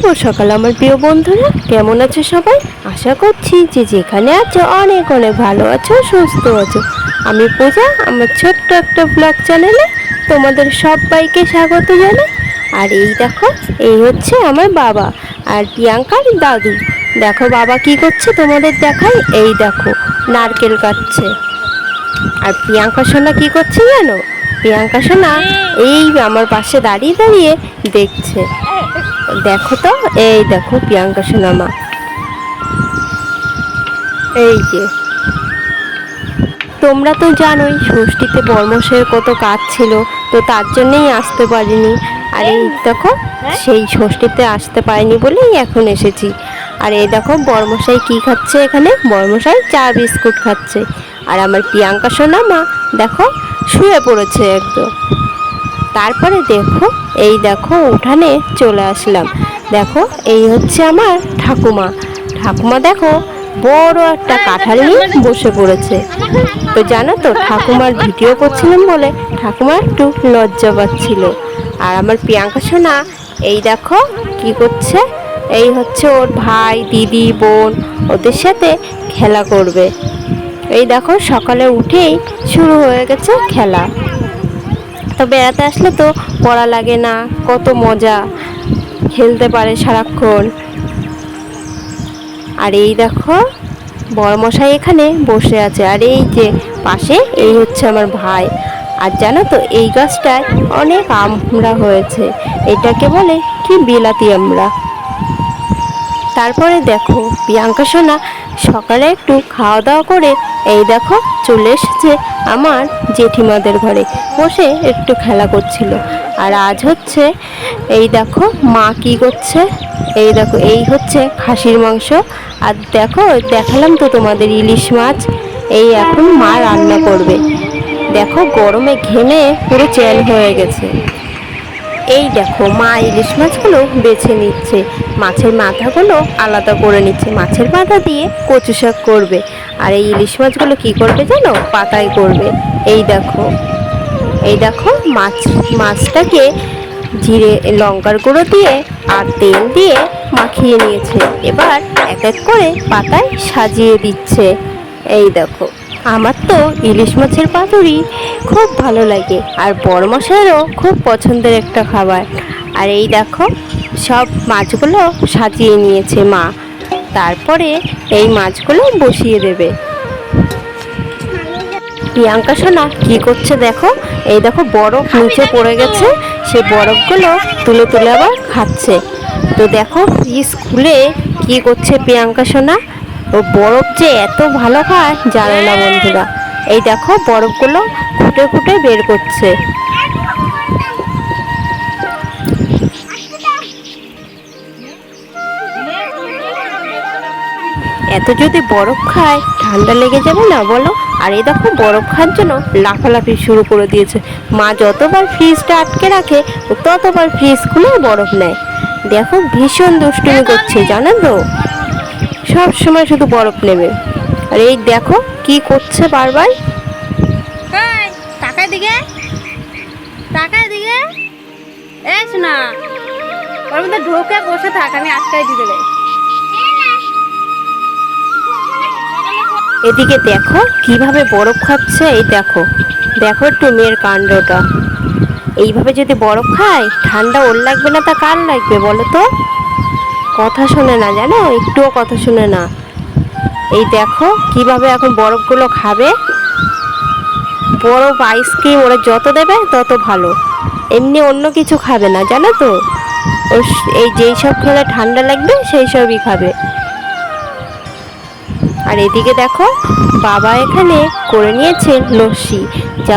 শুভ সকাল আমার প্রিয় বন্ধুরা। কেমন আছো সবাই? আশা করছি যে যেখানে আছো অনেক অনেক ভালো আছো সুস্থ আছো। আমি পূজা আমার ছোট্ট একটা ব্লগ চ্যানেলে তোমাদের সবাইকে স্বাগত জানাই। আর এই দেখো এই হচ্ছে আমার বাবা আর প্রিয়াঙ্কার দাদু। দেখো বাবা কি করছে তোমাদের দেখাই? এই দেখো নারকেল কাটছে। আর প্রিয়াঙ্কা সোনা কি করছে জানো? প্রিয়াঙ্কা সোনা এই আমার পাশে দাঁড়িয়ে দাঁড়িয়ে দেখছে। দেখো তো, এই দেখো প্রিয়াঙ্কা সোনা মা এই যে। তোমরা তো জানোই, ষষ্ঠীতে বর্মশের কত কাজ ছিল, তো তার জন্যেই আসতে পারিনি। আর এই দেখো, সেই ষষ্ঠীতে আসতে পারিনি বলেই এখন এসেছি। আর এই দেখো, বর্মশাই কি খাচ্ছে এখানে? বর্মশাই চা, বিস্কুট খাচ্ছে। আর আমার প্রিয়াঙ্কা সোনা মা দেখো, শুয়ে পড়েছে একদম। তারপরে দেখো, এই দেখো উঠানে চলে আসলাম। দেখো, এই হচ্ছে আমার ঠাকুমা। ঠাকুমা দেখো, বড় একটা কাঁঠাল নিয়ে বসে পড়েছে। তো জানো তো, ঠাকুমার ভিডিও করছিলাম বলে ঠাকুমা একটু লজ্জা পাচ্ছিল। আর আমার প্রিয়াঙ্কা সোনা, এই দেখো কি করছে? এই হচ্ছে ওর ভাই, দিদি, বোন, ওদের সাথে খেলা করবে। এই দেখো, সকালে উঠেই শুরু হয়ে গেছে খেলা। তো বেড়াতে আসলে তো পড়া লাগে না, কত মজা। খেলতে পারে সারাক্ষণ। আর এই দেখো, বড়মশাই এখানে বসে আছে। আর এই যে পাশে, এই হচ্ছে আমার ভাই। আর জানো তো, এই গাছটায় অনেক আমরা হয়েছে। এটাকে বলে কি বিলাতি আমরা। তারপরে দেখো, প্রিয়াঙ্কা সোনা সকালে একটু খাওয়া দাওয়া করে, এই দেখো, চলে এসেছে আমার জেঠিমাদের ঘরে। বসে একটু খেলা করছিল। আর আজ হচ্ছে, এই দেখো, মা কি করছে? এই দেখো, এই হচ্ছে খাসির মাংস। আর দেখো, দেখালাম তো তোমাদের ইলিশ মাছ। এই এখন মা রান্না করবে। দেখো, গরমে ঘেমে পুরো চ্যান হয়ে গেছে। এই দেখো, মা ইলিশ মাছগুলো বেছে নিচ্ছে। মাছের মাথাগুলো আলাদা করে নিচ্ছে। মাছের মাথা দিয়ে কচু শাক করবে। আর এই ইলিশ মাছগুলো কি করবে জানো? পাতায় করবে। এই দেখো এই দেখো মাছ, মাছটাকে জিরে, লঙ্কার গুঁড়ো দিয়ে আর তেল দিয়ে মাখিয়ে নিয়েছে। এবার এক এক করে পাতায় সাজিয়ে দিচ্ছে। এই দেখো আমার তো ইলিশ মাছের পাতুরি খুব ভালো লাগে, আর বড় মশাইয়েরও খুব পছন্দের একটা খাবার। আর এই দেখো, সব মাছগুলো সাজিয়ে নিয়েছে মা। তারপরে এই মাছগুলো বসিয়ে দেবে। প্রিয়াঙ্কা সোনা, কি করছে দেখো? এই দেখো বরফ নিচে পড়ে গেছে, সে বরফগুলো তুলে তুলে আবার খাচ্ছে। তো দেখো খুলে কি করছে প্রিয়াঙ্কা সোনা? ও বরফ যে এত ভালো খায় জানে না বন্ধুরা। এই দেখো, বরফগুলো খুঁটে খুঁটে বের করছে। এত যদি বরফ খায়, ঠান্ডা লেগে যাবে না বলো? আর এই দেখো, বরফ খাওয়ার জন্য লাফালাফি শুরু করে দিয়েছে। মা যতবার ফ্রিজটা আটকে রাখে, ততবার ফ্রিজ খুলে বরফ নেয়। দেখো, ভীষণ দুষ্টুমি করছে জানেন তো? সব সময় শুধু বরফ নেবে। আর এই দেখো কি করছে বারবার। এই দিকে। টাকার দিকে। এস না ওর মধ্যে ঢোকে বসে থাক আমি আটকাই দিতে দেবে এদিকে দেখো কীভাবে বরফ খাচ্ছে এই দেখো। দেখো একটু মেয়ের কাণ্ডটা। এইভাবে যদি বরফ খায় ঠান্ডা ওর লাগবে না তা কার লাগবে বলো তো? কথা শোনে না, জানো? একটুও কথা শোনে না। এই দেখো, কীভাবে এখন বরফগুলো খাবে। বরফ আইসক্রিম ওরা যত দেবে, তত ভালো। এমনি অন্য কিছু খাবে না, জানো তো? এই যেই সব খেলে ঠান্ডা লাগবে, সেই সবই খাবে। আর এদিকে দেখো, বাবা এখানে করে নিয়েছে লস্যি। যা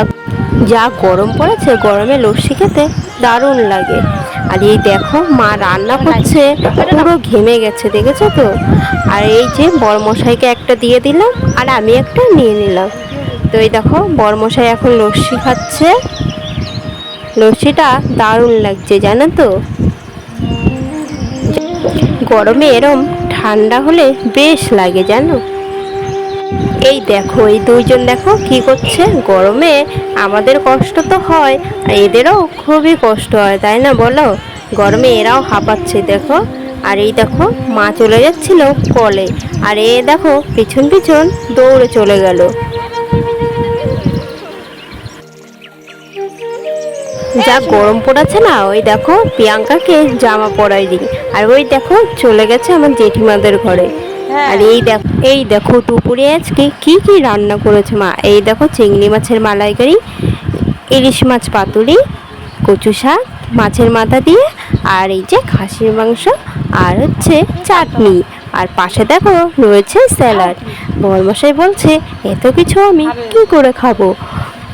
যা গরম পড়েছে, গরমে লস্যি খেতে দারুণ লাগে। আর এই দেখো মা রান্না করছে। পুরো ঘেমে গেছে দেখেছ তো? আর এই যে বরমশাইকে একটা দিয়ে দিলাম আর আমি একটা নিয়ে নিলাম। তো এই দেখো বরমশাই এখন লস্যি খাচ্ছে। লস্যিটা দারুণ লাগছে জানো তো? গরমে এরম ঠান্ডা হলে বেশ লাগে জানো? এই দেখো, এই দুইজন দেখো কি করছে? গরমে আমাদের কষ্ট তো হয়, আর এদেরও খুবই কষ্ট হয়, তাই না বলো? গরমে এরাও হাঁপাচ্ছে, দেখো। আর এই দেখো, মা চলে যাচ্ছিল কলে, আর এ দেখো পিছন পিছন দৌড়ে চলে গেল। যা গরম পড়েছে না, ওই দেখো প্রিয়াঙ্কাকে জামা পরাই দিই, আর ওই দেখো চলে গেছে আমার জেঠিমাদের ঘরে। আর এই দেখো এই দেখো দুপুরে আজকে কি কি রান্না করেছে মা? এই দেখো চিংড়ি মাছের মালাইকারি ইলিশ মাছ পাতুরি কচু শাক মাছের মাথা দিয়ে আর এই যে খাসির মাংস আর হচ্ছে চাটনি। আর পাশে দেখো রয়েছে স্যালাড। বরমশাই বলছে এত কিছু আমি কি করে খাব?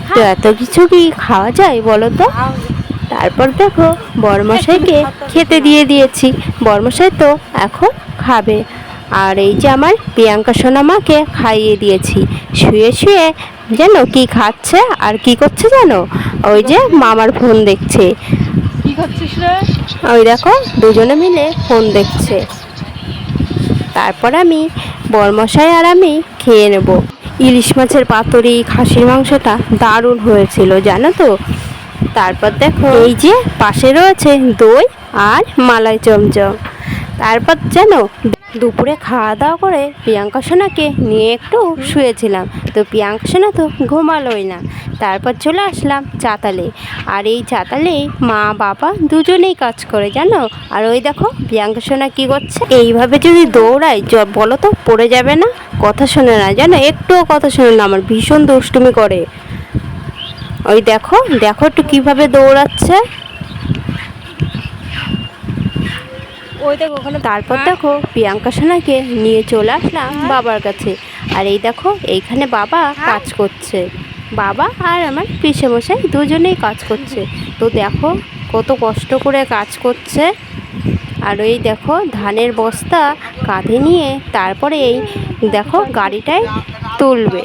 তো এত কিছু কি খাওয়া যায় বলো তো? তারপর দেখো বরমশাইকে খেতে দিয়ে দিয়েছি। বরমশাই তো এখন খাবে। আর এই যে আমার প্রিয়াঙ্কা সোনামাকে খাইয়ে দিয়েছি। শুয়ে শুয়ে যেন কি খাচ্ছে আর কি করছে জানো? ওই যে মামার ফোন দেখছে। ওই দেখো দুজনে মিলে ফোন দেখছে। তারপর আমি বরমশাই আর আমি খেয়ে নেব। ইলিশ মাছের পাতুরি খাসির মাংসটা দারুণ হয়েছিল জানো তো? তারপর দেখো এই যে পাশে রয়েছে দই আর মালাই চমচম। তারপর জানো দুপুরে খাওয়া দাওয়া করে প্রিয়াঙ্কা সোনাকে নিয়ে একটু শুয়েছিলাম। তো প্রিয়াঙ্কা সোনা তো ঘুমালোই না। তারপর চলে আসলাম চাতালে। আর এই চাতালে মা, বাবা দুজনেই কাজ করে, জানো? আর ওই দেখো, প্রিয়াঙ্কা সোনা কী করছে? এইভাবে যদি দৌড়ায়, জ- বলো তো, পড়ে যাবে না? কথা শোনে না, জানো? একটুও কথা শোনে না, আমার ভীষণ দুষ্টুমি করে। ওই দেখো দেখো একটু কীভাবে দৌড়াচ্ছে। ওই দেখ ওখানে তারপর দেখো প্রিয়াঙ্কা সোনাকে নিয়ে চলে আসলাম বাবার কাছে। আর এই দেখো এইখানে বাবা কাজ করছে। বাবা আর আমার পিসে মশাই দুজনেই কাজ করছে। তো দেখো কত কষ্ট করে কাজ করছে। আর এই দেখো ধানের বস্তা কাঁধে নিয়ে তারপরে এই দেখো গাড়িটায় তুলবে।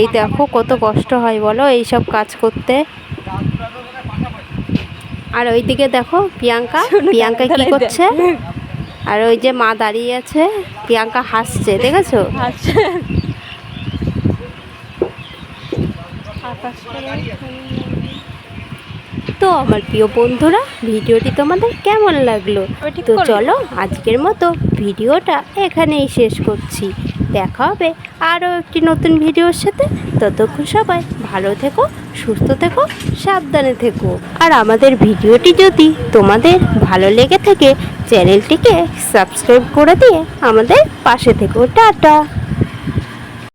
এই দেখো কত কষ্ট হয় বলো এইসব কাজ করতে। আর ওইদিকে দেখো প্রিয়াঙ্কা। প্রিয়াঙ্কা কি করছে? আর ওই যে মা দাঁড়িয়ে আছে প্রিয়াঙ্কা হাসছে দেখেছ? তো আমার প্রিয় বন্ধুরা ভিডিওটি তোমাদের কেমন লাগল? তো চলো আজকের মতো ভিডিওটা এখানেই শেষ করছি। দেখা হবে আরও একটি নতুন ভিডিওর সাথে। ততক্ষণ সবাই ভালো থেকো, সুস্থ থেকো, সাবধানে থেকো। আর আমাদের ভিডিওটি যদি তোমাদের ভালো লেগে থাকে, চ্যানেলটিকে সাবস্ক্রাইব করে দিয়ে আমাদের পাশে থেকো। টাটা!